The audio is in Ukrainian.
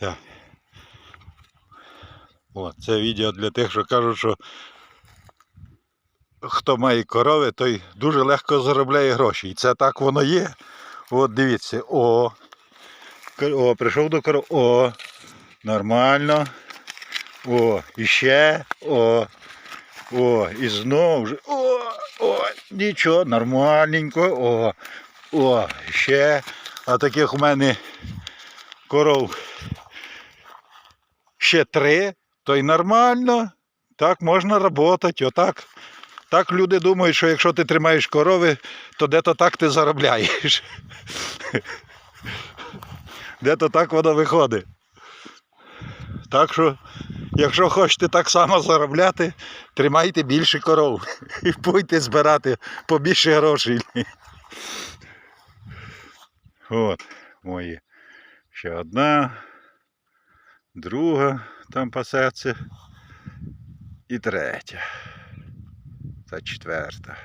Так. О, це відео для тих, що кажуть, що хто має корови, той дуже легко заробляє гроші. І це так воно є. От дивіться, о. О, прийшов до коров. О, нормально. О, і ще. О. О, і знову ж. О, о, нічого, нормальненько. О, о, ще. А таких у мене коров ще три, то й нормально. Так можна працювати. Отак. Так люди думають, що якщо ти тримаєш корови, то де-то так ти заробляєш. Де-то так воно виходить. Так що, якщо хочете так само заробляти, тримайте більше коров і будьте збирати побільше грошей. От, мої. Ще одна, друга там пасеться. І третя. Та четверта.